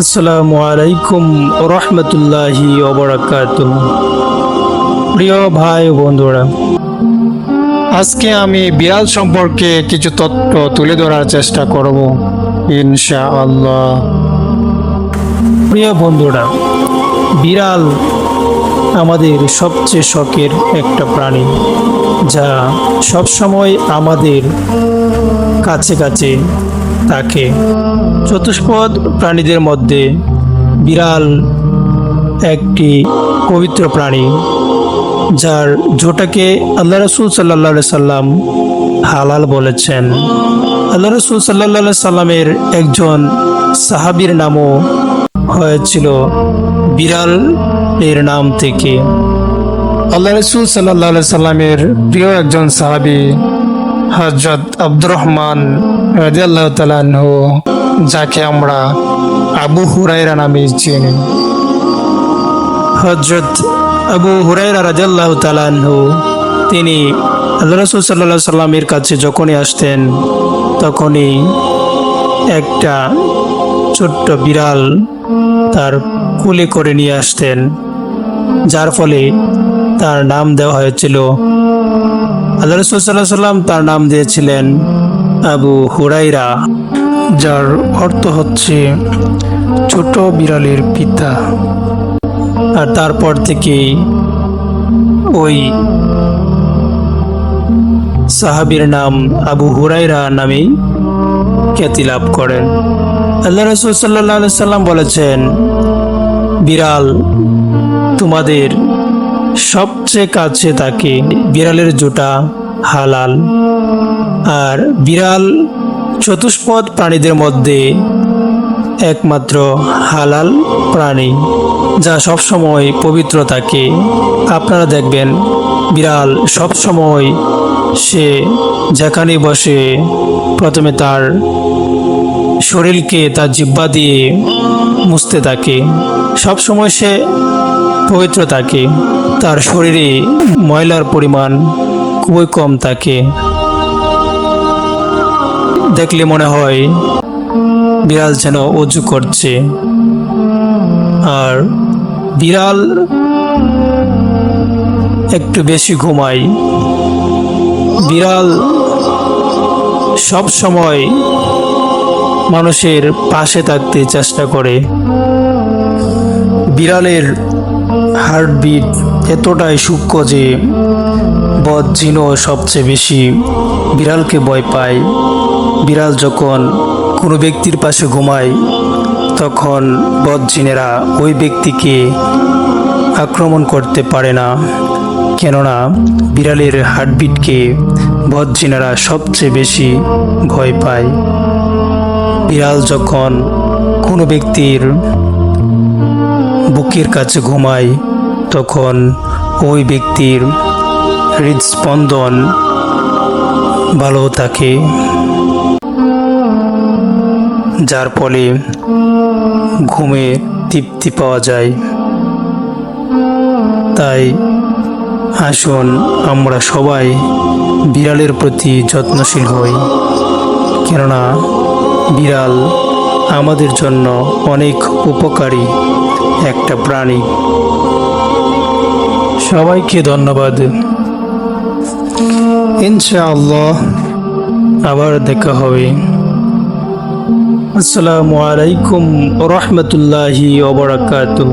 আসসালামু আলাইকুম রহমতুল্লাহি প্রিয় ভাই বন্ধুরা, আজকে আমি বিড়াল সম্পর্কে কিছু তথ্য তুলে ধরার চেষ্টা করব ইনশা আল্লাহ প্রিয় বন্ধুরা, বিড়াল আমাদের সবচেয়ে শখের একটা প্রাণী, যা সবসময় আমাদের কাছে কাছে থাকে। চতুষ্পদ প্রাণীদের মধ্যে বিড়াল একটি পবিত্র প্রাণী, যার ঝোটাকে আল্লাহ রসুল সাল্লাহ সাল্লাম হালাল বলেছেন। আল্লাহ রসুল সাল্লাহ সাল্লামের একজন সাহাবির নামও হয়েছিল বিড়াল এর নাম থেকে। আল্লাহ রসুল সাল্লাহ সাল্লামের প্রিয় একজন সাহাবি হজরত আব্দুর রহমান রাজিয়াল্লাহ যাকে আমরা আবু হুরাইরা নামে চিনি। হজরত আবু হুরাইরা রাজাল্লাহ তালাহ তিনি আল্লাহ রসুল সাল্লাহ সাল্লামের কাছে যখনই আসতেন, তখনই একটা ছোট্ট বিড়াল তার কুলে করে নিয়ে আসতেন। যার ফলে তার নাম দেওয়া হয়েছিল। আল্লাহ রসুল সাল্লাহ সাল্লাম তার নাম দিয়েছিলেন আবু হুরাইরা যার অর্থ হচ্ছে ছোট বিড়ালের পিতা। আর তারপর থেকেই ওই সাহাবির নাম আবু হুরাইরা নামেই খ্যাতি লাভ করেন। আল্লাহ রসুল সাল্লাহ সাল্লাম বলেছেন, বিড়াল তোমাদের সবচেয়ে কাছে থাকে বিড়ালের জোটা হালাল। আর বিড়াল চতুষ্পদ প্রাণীদের মধ্যে একমাত্র হালাল প্রাণী, যা সবসময় পবিত্র থাকে। আপনারা দেখবেন বিড়াল সবসময় সে যেখানে বসে প্রথমে তার শরীরকে তার জিব্বা দিয়ে মুছতে থাকে। সবসময় সে পবিত্র থাকে। তার শরীরে ময়লার পরিমাণ খুবই কম থাকে। দেখলে মনে হয় বিড়াল যেন অজু করছে। আর বিড়াল একটু বেশি ঘুমায়। বিড়াল সব সময় মানুষের পাশে থাকতে চেষ্টা করে। বিড়ালের হার্টবিট এতটাই সূক্ষ্ম যে বদজিনও সবচেয়ে বেশি বিড়ালকে ভয় পায়। বিড়াল যখন কোনো ব্যক্তির পাশে ঘুমায়, তখন বদজিনেরা ওই ব্যক্তিকে আক্রমণ করতে পারে না। কেননা বিড়ালের হার্টবিটকে বদজিনেরা সবচেয়ে বেশি ভয় পায়। বিড়াল যখন কোনো ব্যক্তির বুকের কাছে ঘুমায় তখন ওই ব্যক্তির হৃদস্পন্দন ভালো থাকে। যার ফলে ঘুমে তৃপ্তি পাওয়া যায়। তাই আসুন আমরা সবাই বিড়ালের প্রতি যত্নশীল হই। কেননা বিড়াল আমাদের জন্য অনেক উপকারী। একটা প্রাণী। সবাইকে ধন্যবাদ। ইনশাআল্লাহ আবার দেখা হবে। আসসালামু আলাইকুম রহমতুল্লাহি ওবরাকাতুহ